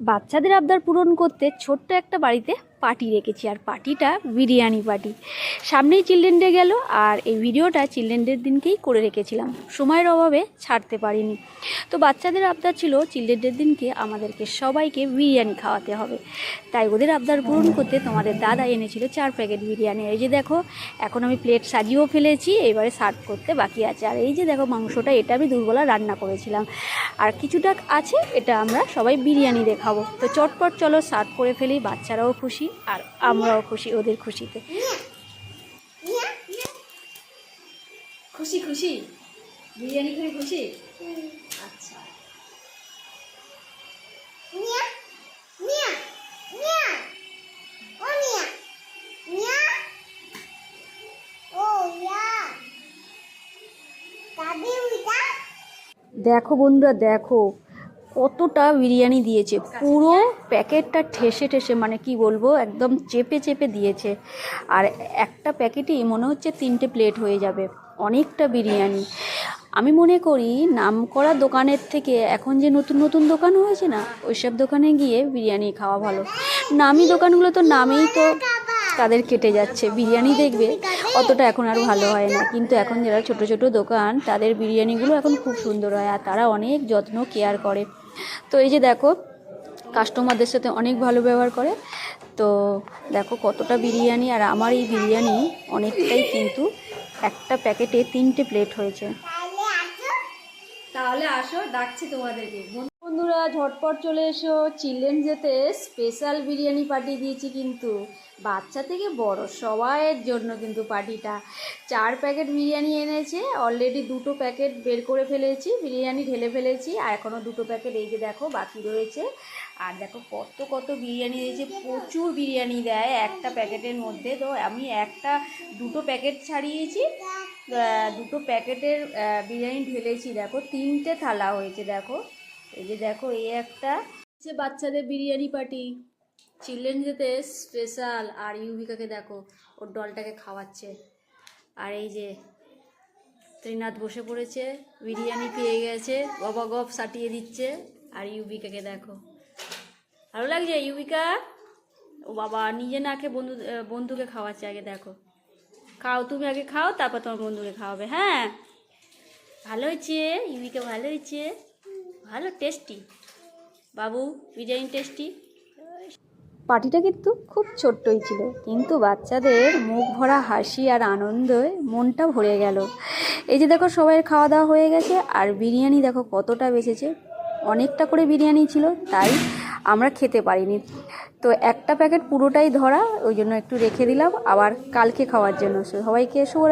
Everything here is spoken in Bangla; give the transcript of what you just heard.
বাচ্চাদের আবদার পূরণ করতে ছোট্ট একটা বাড়িতে পার্টি রেখেছি আর পার্টিটা বিরিয়ানি পার্টি। সামনেই চিলড্রেন ডে গেল আর এই ভিডিওটা চিলড্রেন ডের দিনকেই করে রেখেছিলাম। সময়ের অভাবে ছাড়তে পারিনি। তো বাচ্চাদের আবদার ছিল চিলড্রেন ডের দিনকে আমাদেরকে সবাইকে বিরিয়ানি খাওয়াতে হবে। তাই ওদের আবদার পূরণ করতে তোমাদের দাদা এনেছিল চার প্যাকেট বিরিয়ানি। এই যে দেখো, এখন আমি প্লেট সাজিয়েও ফেলেছি, এবারে সার্ভ করতে বাকি আছে। আর এই যে দেখো মাংসটা, এটা আমি দুর্বলা রান্না করেছিলাম। আর কিছুটা আছে, এটা আমরা সবাই বিরিয়ানি দেখাবো তো চটপট চলো সার্ভ করে ফেলি, বাচ্চারাও খুশি। আর আমরাও খুশি ওদের খুশিতে। খুশি খুশি? বিরিয়ানি খেয়ে খুশি? আচ্ছা. দেখো বন্ধুরা দেখো। কতটা বিরিয়ানি দিয়েছে। পুরো প্যাকেটটা ঠেসে ঠেসে মানে কি বলব, একদম চেপে চেপে দিয়েছে। আর একটা প্যাকেটই মনে হচ্ছে তিনটে প্লেট হয়ে যাবে, অনেকটা বিরিয়ানি। আমি মনে করি নাম করা দোকানের থেকে এখন যে নতুন নতুন দোকান হয়েছে না, ওইসব দোকানে গিয়ে বিরিয়ানি খাওয়া ভালো। নামি দোকানগুলো তো নামেই তো তাদের কেটে যাচ্ছে। বিরিয়ানি দেখবে, অতটা এখন আর ভালো হয় না। কিন্তু এখন যারা ছোট ছোট দোকান, তাদের বিরিয়ানিগুলো এখন খুব সুন্দর হয়, আর তারা অনেক যত্ন কেয়ার করে। তো এই যে দেখো কাস্টমারদের সাথে অনেক ভালো ব্যবহার করে। তো দেখো কতটা বিরিয়ানি, আর আমার এই বিরিয়ানি অনেকটাই কিন্তু একটা প্যাকেটে তিনটে প্লেট হয়েছে। তাহলে আসো, ডাকছি তোমাদেরকে। বন্ধুরা, ঝটপট চলে এসো। চিলড্রেন যেতে স্পেশাল বিরিয়ানি পার্টি দিয়েছি কিন্তু। বাচ্চা থেকে বড় সবাইয়ের জন্য কিন্তু পার্টিটা চার প্যাকেট বিরিয়ানি এনেছে অলরেডি দুটো প্যাকেট বের করে ফেলেছি, বিরিয়ানি ঢেলে ফেলেছি, আর এখনও দুটো প্যাকেট এই যে দেখো, বাকি রয়েছে। আর দেখো কত কত বিরিয়ানি দিয়েছে প্রচুর বিরিয়ানি দেয় একটা প্যাকেটের মধ্যে। তো আমি একটা, দুটো প্যাকেট ছাড়িয়েছি। দুটো প্যাকেটের বিরিয়ানি ঢেলেছি। দেখো তিনটে থালা হয়েছে, দেখো। এই যে দেখো, এই একটা হচ্ছে বাচ্চাদের বিরিয়ানি পার্টি। চিলড্রেন যেতে স্পেশাল, আর ইউবিকাকে দেখো, ওর ডলটাকে খাওয়াচ্ছে। আর এই যে ত্রিনাথ বসে পড়েছে, বিরিয়ানি পেয়ে গেছে গবা গপ সাটিয়ে দিচ্ছে, আর ইউবিকাকে দেখো। ভালো লাগছে? ইউবিকা ও বাবা, নিজে না খেয়ে বন্ধু বন্ধুকে খাওয়াচ্ছে আগে, দেখো। খাও, তুমি আগে খাও, তারপর তোমার বন্ধুকে খাওয়াবে হ্যাঁ? ভালো হয়েছে? ইউবিকা ভালো হয়েছে? ভালো টেস্টি বাবু বিরিয়ানি টেস্টি পার্টিটা কিন্তু খুব ছোট্টই ছিল, কিন্তু বাচ্চাদের মুখ ভরা হাসি আর আনন্দে মনটা ভরে গেল। এই যে দেখো সবাইয়ের খাওয়া দাওয়া হয়ে গেছে, আর বিরিয়ানি দেখো কতটা বেঁচেছে। অনেকটা করে বিরিয়ানি ছিল, তাই আমরা খেতে পারিনি। তো একটা প্যাকেট পুরোটাই ধরা, ওই জন্য একটু রেখে দিলাম, আবার কালকে খাওয়ার জন্য। সবাইকে শুভ